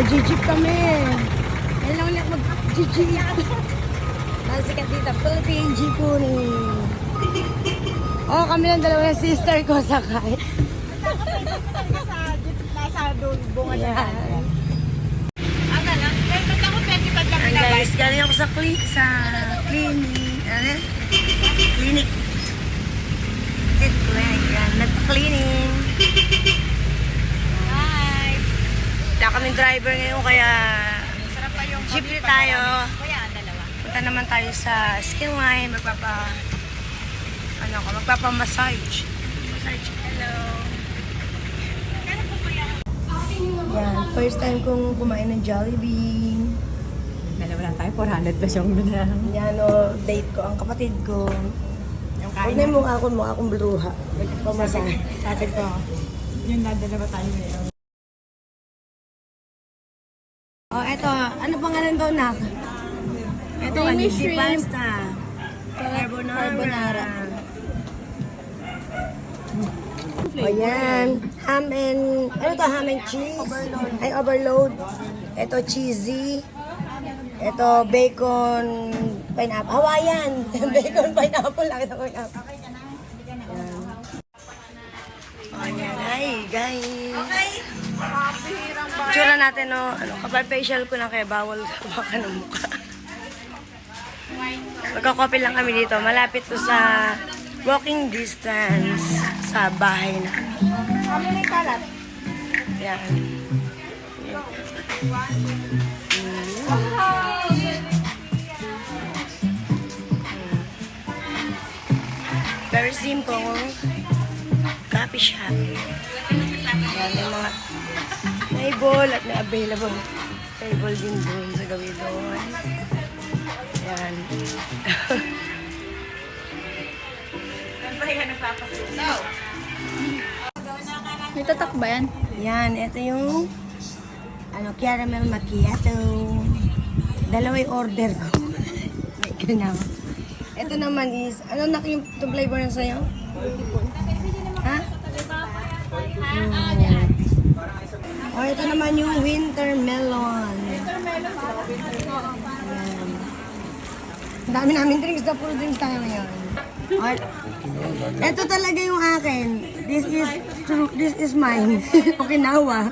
mag-jeep kami. Yan lang ulit mag-jeep. Nasikat dito, Philippine Jeepuni. Oh, kami lang dalawa ng sister ko sakay. Nasa bunga Yan. Aga lang. Kaya ba't ako pwede ba't kami Ayan na guys, galing ako sa, cli sa clinic. Ano? Clinic. Clinic. Hi. Wala kaming driver ngayon kaya Sarap pa yung Jeep coffee na pag tayo. marami. Kuya, ang dalawa. punta naman tayo sa skin line. Magpapa, ano ko, magpapa-massage. Massage. Hello. Yan, first time kong kumain ng Jollibee. Dalawa lang tayo. 400 pesos yung binang. Yan o, date ko, ang kapatid ko. Yung Huwag na yung mukha ko, mukha akong bruha. Pamasahe. Sabi ko, yun na dalawa tayo ngayon. Oh, eto, ano pangalan ba, Nak? Eto, kanisi shrimp. pasta. Carbonara. Carbonara. O yan, ham and, ano to, ham and cheese? Ay, overload. Ito, cheesy. Ito, bacon, pineapple. Hawaiian. bacon, pineapple. Nakita ko yung apple. Yan. O yan, hi guys. Tsura natin, no, ano, kapag facial ko na kaya bawal baka ng mukha. Magkakopy lang kami dito. Malapit to sa walking distance sa bahay namin. Kami may kalat. Yan. Very simple. Coffee shop. Yan yung mga table at may available table din doon sa gawin doon. Yan. Saan ba yan nagpapasuso? May tatak ba yan? Yan, ito yung ano, caramel macchiato. Dalawa yung order ko. May ganun. Ito naman is, ano na yung flavor na sa'yo? Ha? Mm. Oh, ito naman yung winter melon. Yan. Ang dami namin drinks na puro drinks tayo ngayon. Or, ito talaga yung akin. This is true. This is mine. Okinawa.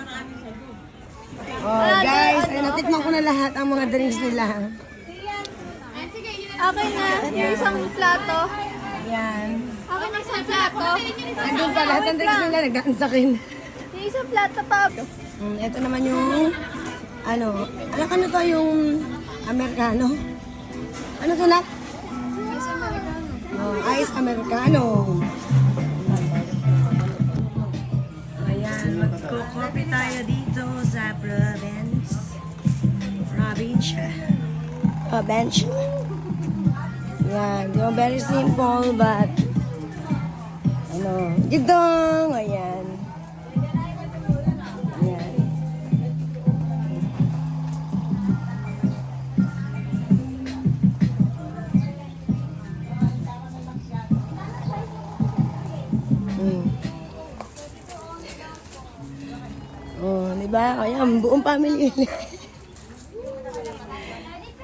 Oh, guys, ay natikman ko na lahat ang mga drinks nila. Akin na, yung isang plato. Yan. Akin na isang plato. Andun pa lahat ng drinks nila nagdaan sa akin. Yung isang plato pa. Mm, ito naman yung ano, ano ano to yung Americano? Ano to na? Oh, ice Americano. Ayan, magko-coffee tayo dito sa province. Provincia. Provincia. Yan, di ba, very simple but ano, gidong. Ayan. Mm. Oh, di ba? Ayan, buong family.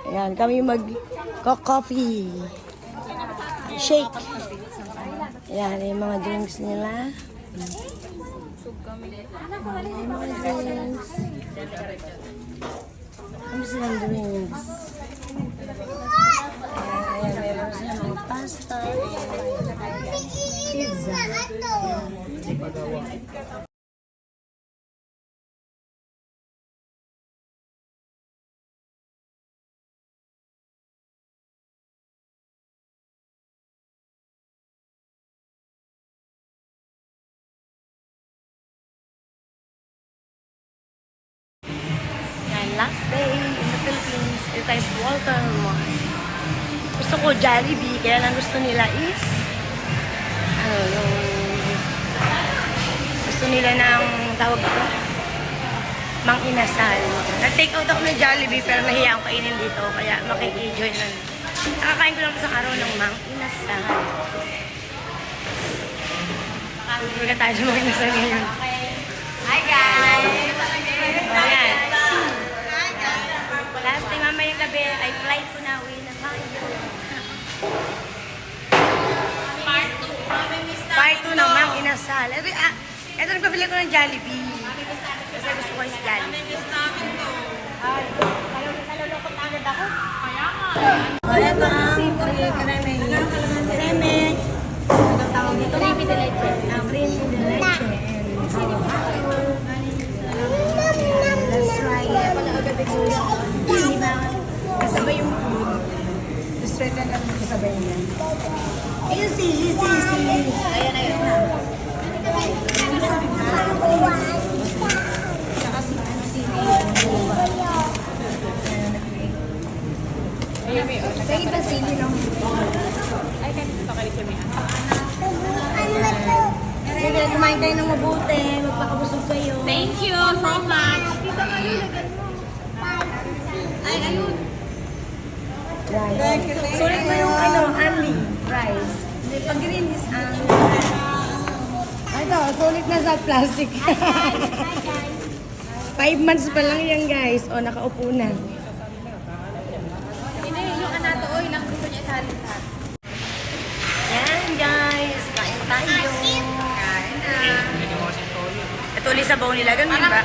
Ayan, kami mag coffee shake. Ayan, yung mga drinks nila. Yung mga drinks. Ano silang drinks? Yan, last day in the Philippines. Dito tayo sa Walter Mall. Gusto ko Jollibee, kaya lang gusto nila is ano, yung nila ng tawag ko, mang inasal. Nag-take out ako ng Jollibee pero nahiya akong kainin dito kaya makiki-enjoy na. Nakakain ko lang sa araw ng mang inasal. Nakakain tayo sa mang inasal ngayon. Hi guys! Ayan. Last time mamayang gabi ay flight ko na uwi na tayo. Part 2 ng mang inasal. Every, ah, ito nagpabili ko ng Jollibee. Kasi gusto ko yung Jollibee. To. Nalulungkot agad ako. Kaya nga. Oh, ito ang kreme. Kreme. Ano tawag dito? Creamy de leche. Ah, creamy de leche. And halo-halo. Let's try it. Hindi ba? Kasabay yung food. Just try lang ang kasabay niya. Ayun, sili, sili, sili. Ayan, ayun na. Saka si, ano, sili. Sa iba sili lang. Ay, kanito kayo siya may Sige, kumain kayo ng mabuti. Magpakabusog kayo. Thank you so much. Ay, ayun. Rice. Sulit mo yung ano, Anli. Rice. Pag green is Anli. Ito, sulit na sa plastic. Five months pa lang yan, guys. O, nakaupo na. Hindi, yung anato, oy, lang gusto niya isalin lahat. Yan, guys. Kain tayo. Kain na. Ito ulit sa bowl nila. Ganun ba?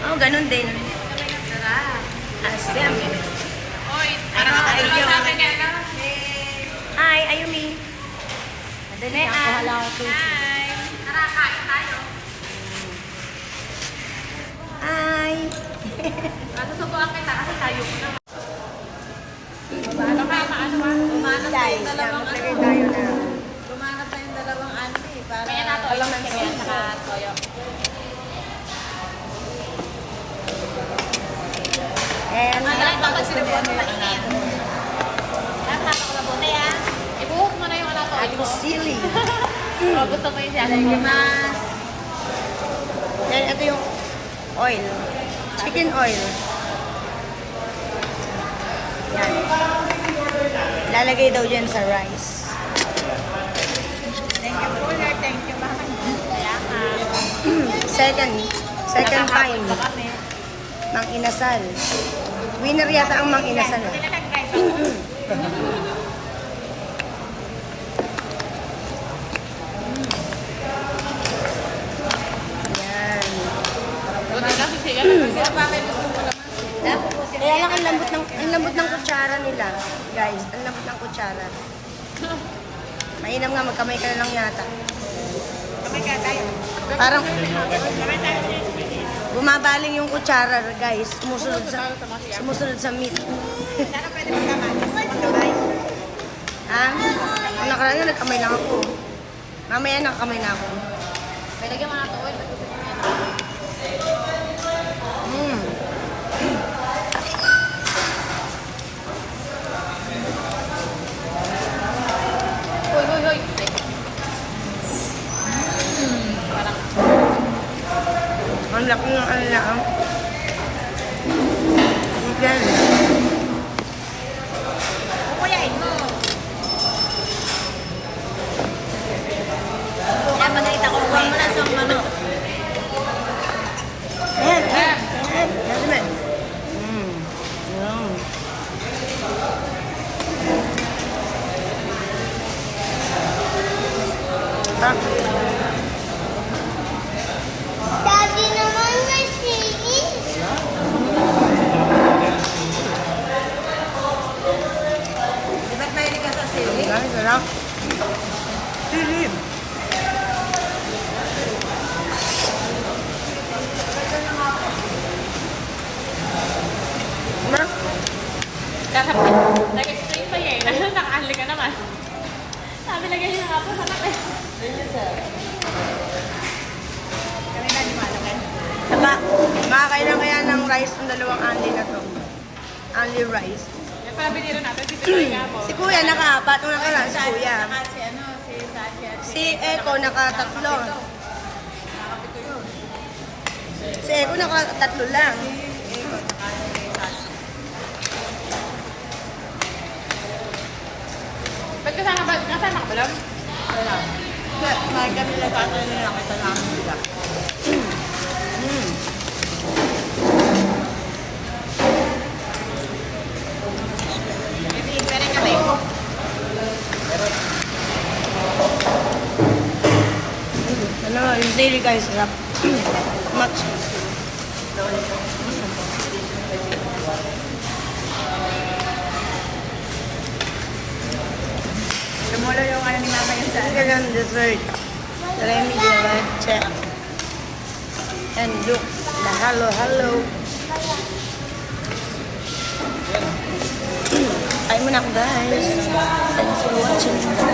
Oo, oh, ganun din. Asem. Oy, Ano, ano ayaw. sa akin? Hi, Ayumi. Madali ah. Hi. Tara, kain tayo. Hi. Masusubukan kita kasi tayo ko naman. Paano ka, paano ka? Umanap Guys, yan, maglagay tayo na. Tayong dalawang ano eh. Para Kaya nato, Alam ng kaya saka toyo. And, Dapat dapat sinubuan mo mainit. Dapat ko mabuti ah. Ibuhok mo na yung anato. ating sili. Oh, gusto mo yung. Mas. Then, ito yung oil. Chicken oil. Yan. Lalagay daw dyan sa rice. Thank you, Paula. Thank you, ka. Second, second time, mang inasal. Winner yata ang mang inasal. ah. Yan. Buti kasi siya. Sila pa kayo gusto mo naman. Kaya lang ang lambot ng kutsara nila. Guys, ang lambot ng kutsara. Mainam nga magkamay ka na lang yata. Kamay ka tayo. Parang Kamay tayo. bumabaling yung kutsara, guys. Sumusunod sa sumusunod sa meat. Sana pwede magkamay. Magkamay. ha? Ang nakaraan nga, nagkamay lang ako. Mamaya nakakamay na ako. May lagyan mo na ito. Oy, ba't gusto mo yan? Mm. Hoy, hoy, hoy. Ang laki ng ano lang. Chicken. Kukuyain mo. Yan, pagkita ko. Huwag mo na sa ano. Ayan, ayan, ayan. Ayan, ayan. Mm. Yum. Ah. Daddy naman may sili. Di ba't mahilig ka sa sili? Guys, sarap. Sili. Ma, Kakap. Nag-explain pa eh. Nakahali ka naman. Sabi lagay niya nga po sa kape. Kami na lumalagan. Saka, makakailan kaya ng rice ng dalawang anli na to. Anli rice. Yan pala biniro natin si Pinoy nga po. Si kuya nakaapat nung nakaraan si kuya. Si ano, si Sachi at si... Si Eko nakatatlo. Si Eko nakatatlo lang. Ba't kasama ba? Kasama ka ba lang? Wala. May kami nagkataon na nakita namin sila. Mmm. Ano, yung sili guys, much Yung ano ni mama yung sa Ang gagawin dessert. Remy de leche. And look, the hello, hello. Ay mo na ako guys. Thanks for watching.